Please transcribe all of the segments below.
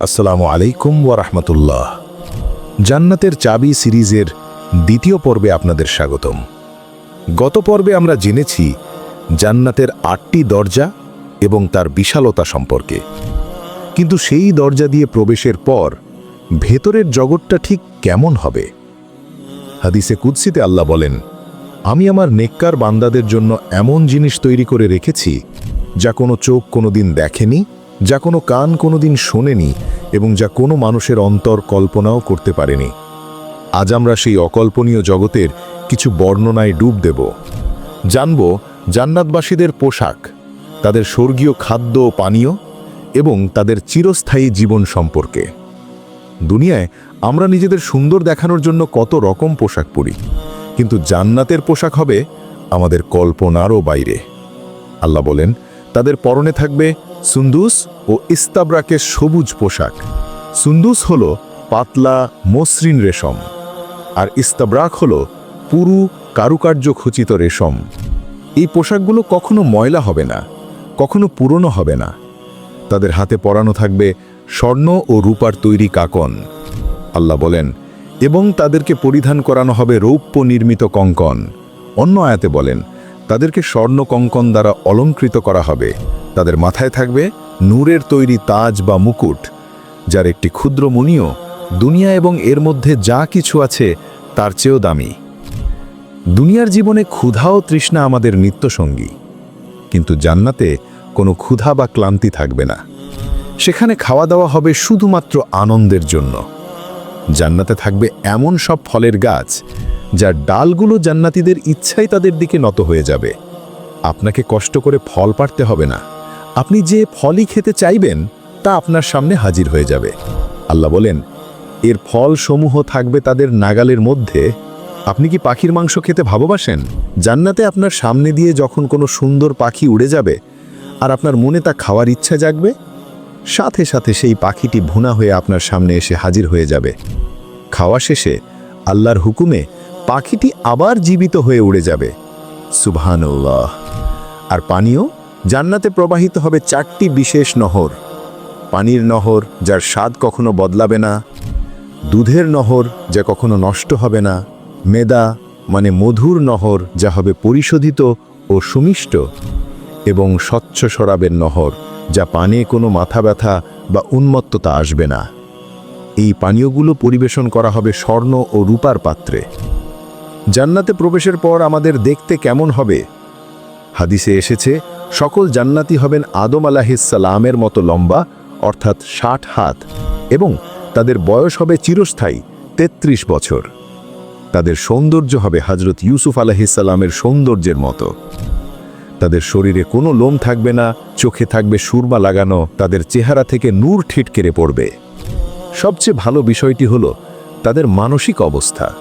আসসালামু আলাইকুম ওয়ারহমতুল্লাহ জান্নাতের চাবি সিরিজের দ্বিতীয় পর্বে আপনাদের স্বাগতম। গত পর্বে আমরা জেনেছি জান্নাতের আটটি দরজা এবং তার বিশালতা সম্পর্কে। কিন্তু সেই দরজা দিয়ে প্রবেশের পর ভেতরের জগৎটা ঠিক কেমন হবে? হাদিসে কুৎসিতে আল্লাহ বলেন, আমি আমার নেককার বান্দাদের জন্য এমন জিনিস তৈরি করে রেখেছি যা কোনো চোখ কোনোদিন দেখেনি যা কোনো কান কোনোদিন শোনেনি এবং যা কোনো মানুষের অন্তর কল্পনাও করতে পারেনি। আজ আমরা সেই অকল্পনীয় জগতের কিছু বর্ণনায় ডুব দেব। জানব জান্নাতবাসীদের পোশাক, তাদের স্বর্গীয় খাদ্য ও পানীয় এবং তাদের চিরস্থায়ী জীবন সম্পর্কে। দুনিয়ায় আমরা নিজেদের সুন্দর দেখানোর জন্য কত রকম পোশাক পরি, কিন্তু জান্নাতের পোশাক হবে আমাদের কল্পনারও বাইরে। আল্লাহ বলেন, তাদের পরনে থাকবে সুন্দুস ও ইস্তাবরাকের সবুজ পোশাক। সুন্দুস হল পাতলা মসৃণ রেশম, আর ইস্তাবরাক হল পুরু কারুকার্য খচিত রেশম। এই পোশাকগুলো কখনো ময়লা হবে না, কখনো পুরনো হবে না। তাদের হাতে পরানো থাকবে স্বর্ণ ও রূপার তৈরি কাকন। আল্লাহ বলেন, এবং তাদেরকে পরিধান করানো হবে রৌপ্য নির্মিত কঙ্কন। অন্য আয়াতে বলেন, তাদেরকে স্বর্ণ কঙ্কন দ্বারা অলঙ্কৃত করা হবে। তাদের মাথায় থাকবে নূরের তৈরি তাজ বা মুকুট, যার একটি ক্ষুদ্র মণিও দুনিয়া এবং এর মধ্যে যা কিছু আছে তার চেয়েও দামি। দুনিয়ার জীবনে ক্ষুধা ও তৃষ্ণা আমাদের নিত্যসঙ্গী, কিন্তু জান্নাতে কোনো ক্ষুধা বা ক্লান্তি থাকবে না। সেখানে খাওয়া দাওয়া হবে শুধুমাত্র আনন্দের জন্য। জান্নাতে থাকবে এমন সব ফলের গাছ, যার ডালগুলো জান্নাতীদের ইচ্ছাই তাদের দিকে নত হয়ে যাবে। আপনাকে কষ্ট করে ফল পাড়তে হবে না। আপনি যে ফলই খেতে চাইবেন, তা আপনার সামনে হাজির হয়ে যাবে। আল্লাহ বলেন, এর ফল সমূহ থাকবে তাদের নাগালের মধ্যে। আপনি কি পাখির মাংস খেতে ভালোবাসেন? জান্নাতে আপনার সামনে দিয়ে যখন কোনো সুন্দর পাখি উড়ে যাবে, আর আপনার মনে তা খাওয়ার ইচ্ছা জাগবে, সাথে সাথে সেই পাখিটি ভুনা হয়ে আপনার সামনে এসে হাজির হয়ে যাবে। খাওয়া শেষে আল্লাহর হুকুমে পাখিটি আবার জীবিত হয়ে উড়ে যাবে। সুবহানুল্লাহ। আর পানীয়? জান্নাতে প্রবাহিত হবে চারটি বিশেষ নহর। পানির নহর, যার স্বাদ কখনো বদলাবে না। দুধের নহর, যা কখনো নষ্ট হবে না। মেদা মানে মধুর নহর, যা হবে পরিশোধিত ও সুমিষ্ট। এবং স্বচ্ছ শরাবের নহর, যা পানে কোনো মাথা ব্যথা বা উন্মত্ততা আসবে না। এই পানীয়গুলো পরিবেশন করা হবে স্বর্ণ ও রূপার পাত্রে। জান্নাতে প্রবেশের পর আমাদের দেখতে কেমন হবে? হাদিসে এসেছে সকল জান্নাতি হবেন আদম আলাহিসালামের মতো লম্বা, অর্থাৎ ষাট হাত, এবং তাদের বয়স হবে চিরস্থায়ী ৩৩ বছর। তাদের সৌন্দর্য হবে হজরত ইউসুফ আলাহিসাল্লামের সৌন্দর্যের মতো। তাদের শরীরে কোনো লোম থাকবে না, চোখে থাকবে সুরমা লাগানো, তাদের চেহারা থেকে নূর ঠিটকেরে পড়বে। সবচেয়ে ভালো বিষয়টি হল তাদের মানসিক অবস্থা।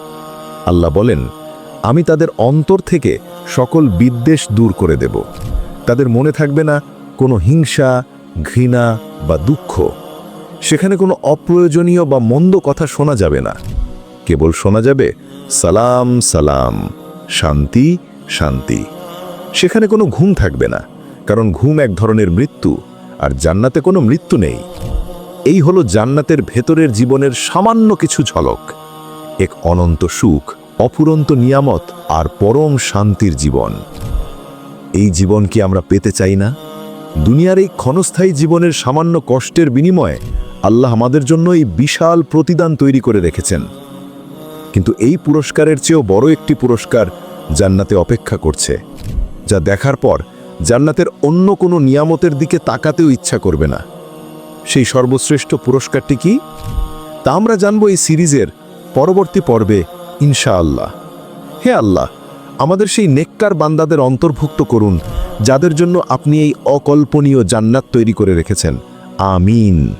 আল্লাহ বলেন, আমি তাদের অন্তর থেকে সকল বিদ্বেষ দূর করে দেব। তাদের মনে থাকবে না কোনো হিংসা, ঘৃণা বা দুঃখ। সেখানে কোনো অপ্রয়োজনীয় বা মন্দ কথা শোনা যাবে না। কেবল শোনা যাবে, সালাম সালাম, শান্তি শান্তি। সেখানে কোনো ঘুম থাকবে না, কারণ ঘুম এক ধরনের মৃত্যু, আর জান্নাতে কোনো মৃত্যু নেই। এই হলো জান্নাতের ভেতরের জীবনের সামান্য কিছু ঝলক। এক অনন্ত সুখ অপুরন্ত নিয়ামত আর পরম শান্তির জীবন। এই জীবন কি আমরা পেতে চাই না? দুনিয়ার এই ক্ষণস্থায়ী জীবনের সামান্য কষ্টের বিনিময়ে আল্লাহ আমাদের জন্য এই বিশাল প্রতিদান তৈরি করে রেখেছেন। কিন্তু এই পুরস্কারের চেয়েও বড় একটি পুরস্কার জান্নাতে অপেক্ষা করছে, যা দেখার পর জান্নাতের অন্য কোনো নিয়ামতের দিকে তাকাতেও ইচ্ছা করবে না। সেই সর্বশ্রেষ্ঠ পুরস্কারটি কি? তা আমরা জানব এই সিরিজের পরবর্তী পর্বে, ইনশাআল্লাহ। হে আল্লাহ আমাদের সেই নেককার বান্দাদের অন্তর্ভুক্ত করুন, যাদের জন্য আপনি এই অকল্পনীয় জান্নাত তৈরি করে রেখেছেন। আমিন।